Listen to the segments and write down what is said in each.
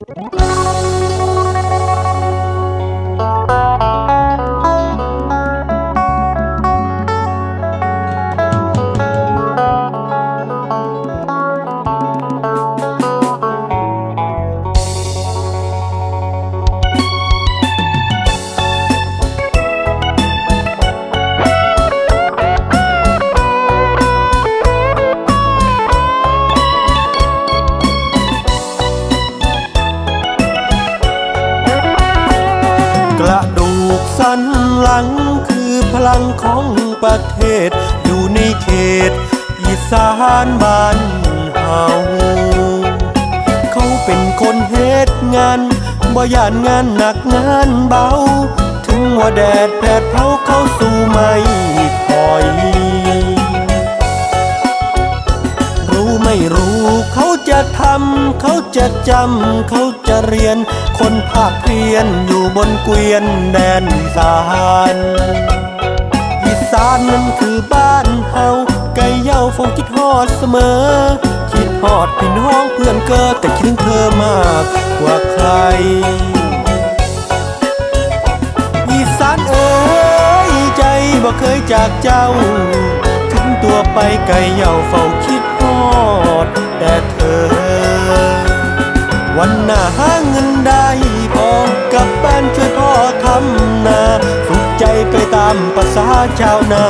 ก กสันหลังคือพลังของประเทศ อยู่ในเขต อีสานบ้านเฮาเขาเป็นคนเฮ็ดงานบ่ย่านงานหนักงานเบา ถึงว่าแดดแผดเผาเขาสู้ไม่ ไม่รู้ เขาจะทำเขาจะจำเขาจะเรียน คนภาคเรียนอยู่บนเกวียนแดนอีสานอีสานนั้นคือบ้านเฮาไก่เย้าฟงคิดฮอดเสมอ คิดฮอดพี่น้องเพื่อนเกิดแต่คิดถึงเธอมากกว่าใครอีสานเอ๋ยใจบ่เคยจากเจ้า ถึงตัวไปไกลเหย่าเฝ้าคิด ดแต่เธอ วันหน้าหาเงินได้พอกลับบ้านช่วยพ่อทำนาสุขใจไปตามภาษาชาวนา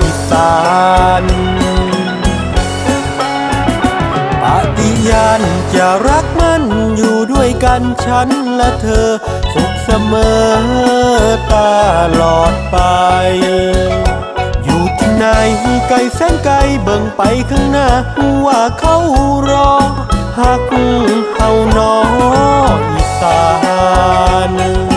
อีสานปฏิญาณจะรักมันอยู่ด้วยกันฉันและเธอ สุขเสมอตลอดไป ไกลแสนไกลเบิ่งไปข้างหน้าว่าเขารอหักเฮานออีสาน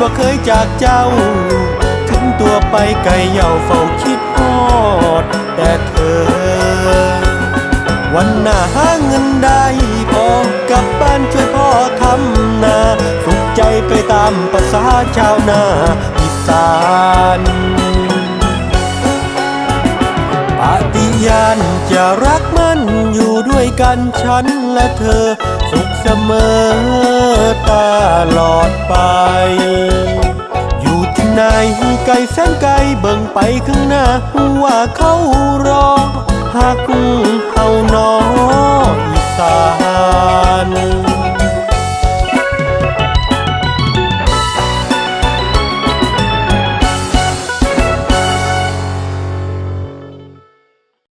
บ่เคยจากเจ้า ถึงตัวไปไกลเหย่าเฝ้าคิดฮอด แต่เธอ วันหน้าหาเงินได้พอกลับบ้านช่วยพ่อทำนาสุขใจไปตามภาษาชาวนาอีสานปฏิญาณจะรักมันอยู่ด้วยกันฉันและเธอสุขเสมอ ลอดไป อยู่ที่ไหนไกลแสนไกลเบิ่งไปข้างหน้า ว่าเขารอหากเฮานอน